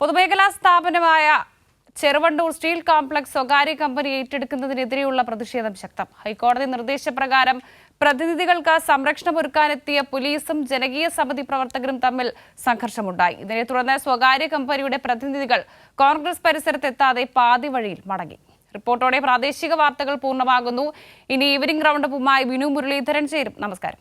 പൊതുമേഖലാ സ്ഥാപനമായ Cheruvannur steel complex സ്വകാര്യ കമ്പനി ഏറ്റെടുക്കുന്നതിനെതിരെയുള്ള പ്രതിഷേധം ശക്തം. ഹൈക്കോടതി നിർദ്ദേശപ്രകാരം പ്രതിനിധികൾക്ക് സംരക്ഷണമൊരുക്കാനെത്തിയ പോലീസും ജനകീയ സമിതി പ്രവർത്തകരും തമ്മിൽ സംഘർഷമുണ്ടായി. ഇതിനെ തുടർന്ന് സ്വകാര്യ കമ്പനിയുടെ പ്രതിനിധികൾ കോൺഗ്രസ് പരിസരത്തെത്താതെ പാതി വഴിയിൽ മടങ്ങി. റിപ്പോർട്ടോടെ പ്രാദേശിക വാർത്തകൾ പൂർണമാകുന്നു. ഇനി ഈവനിംഗ് റൗണ്ടപ്പുമായി വിനു മുരളീധരൻ ചേരും. നമസ്കാരം.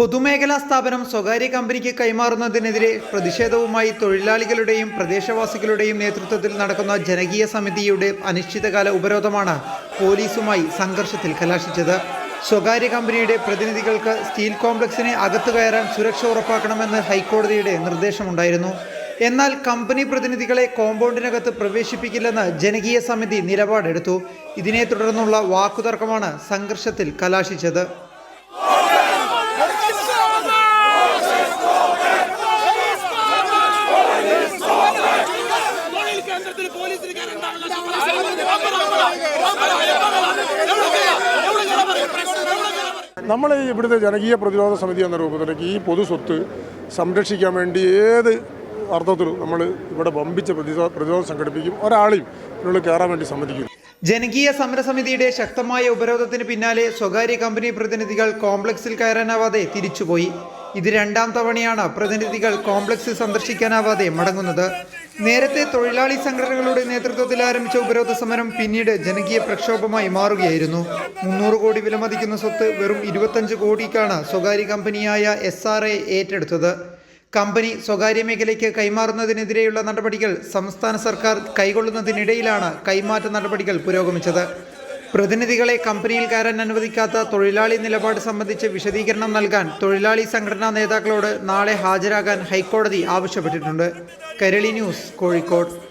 പൊതുമേഖലാ സ്ഥാപനം സ്വകാര്യ കമ്പനിക്ക് കൈമാറുന്നതിനെതിരെ പ്രതിഷേധവുമായി തൊഴിലാളികളുടെയും പ്രദേശവാസികളുടെയും നേതൃത്വത്തിൽ നടക്കുന്ന ജനകീയ സമിതിയുടെ അനിശ്ചിതകാല ഉപരോധമാണ് പോലീസുമായി സംഘർഷത്തിൽ കലാശിച്ചത്. സ്വകാര്യ കമ്പനിയുടെ പ്രതിനിധികൾക്ക് സ്റ്റീൽ കോംപ്ലക്സിനെ അകത്തു കയറാൻ സുരക്ഷ ഉറപ്പാക്കണമെന്ന് ഹൈക്കോടതിയുടെ നിർദ്ദേശമുണ്ടായിരുന്നു. എന്നാൽ കമ്പനി പ്രതിനിധികളെ കോമ്പൗണ്ടിനകത്ത് പ്രവേശിപ്പിക്കില്ലെന്ന് ജനകീയ സമിതി നിലപാടെടുത്തു. ഇതിനെ തുടർന്നുള്ള വാക്കുതർക്കമാണ് സംഘർഷത്തിൽ കലാശിച്ചത്. നമ്മൾ ഇവിടുത്തെ ജനകീയ പ്രതിരോധ സമിതി എന്ന രൂപത്തിലേക്ക് ഈ പൊതു സ്വത്ത് സംരക്ഷിക്കാൻ വേണ്ടി ഏത് അർത്ഥത്തിലും നമ്മൾ ഇവിടെ വമ്പിച്ച പ്രതിരോധ പ്രതിരോധം സംഘടിപ്പിക്കും ഒരാളെയും ഇതിനുള്ളിൽ കയറാൻ വേണ്ടി സമ്മതിക്കും ജനകീയ സമരസമിതിയുടെ ശക്തമായ ഉപരോധത്തിന് പിന്നാലെ സ്വകാര്യ കമ്പനി പ്രതിനിധികൾ കോംപ്ലക്സിൽ കയറാനാവാതെ തിരിച്ചുപോയി. ഇത് രണ്ടാം തവണയാണ് പ്രതിനിധികൾ കോംപ്ലക്സ് സന്ദർശിക്കാനാവാതെ മടങ്ങുന്നത്. നേരത്തെ തൊഴിലാളി സംഘടനകളുടെ നേതൃത്വത്തിൽ ആരംഭിച്ച ഉപരോധ സമരം പിന്നീട് ജനകീയ പ്രക്ഷോഭമായി മാറുകയായിരുന്നു. മുന്നൂറ് കോടി വിലമതിക്കുന്ന സ്വത്ത് വെറും ഇരുപത്തഞ്ച് കോടിക്കാണ് സ്വകാര്യ കമ്പനിയായ എസ് ആർ ഏറ്റെടുത്തത്. കമ്പനി സ്വകാര്യ മേഖലയ്ക്ക് കൈമാറുന്നതിനെതിരെയുള്ള നടപടികൾ സംസ്ഥാന സർക്കാർ കൈകൊള്ളുന്നതിനിടയിലാണ് കൈമാറ്റ നടപടികൾ പുരോഗമിച്ചത്. പ്രതിനിധികളെ കമ്പനിയിൽ കയറാൻ അനുവദിക്കാത്ത തൊഴിലാളി നിലപാട് സംബന്ധിച്ച് വിശദീകരണം നൽകാൻ തൊഴിലാളി സംഘടനാ നേതാക്കളോട് നാളെ ഹാജരാകാൻ ഹൈക്കോടതി ആവശ്യപ്പെട്ടിട്ടുണ്ട്. കരളി ന്യൂസ് കോഴിക്കോട്.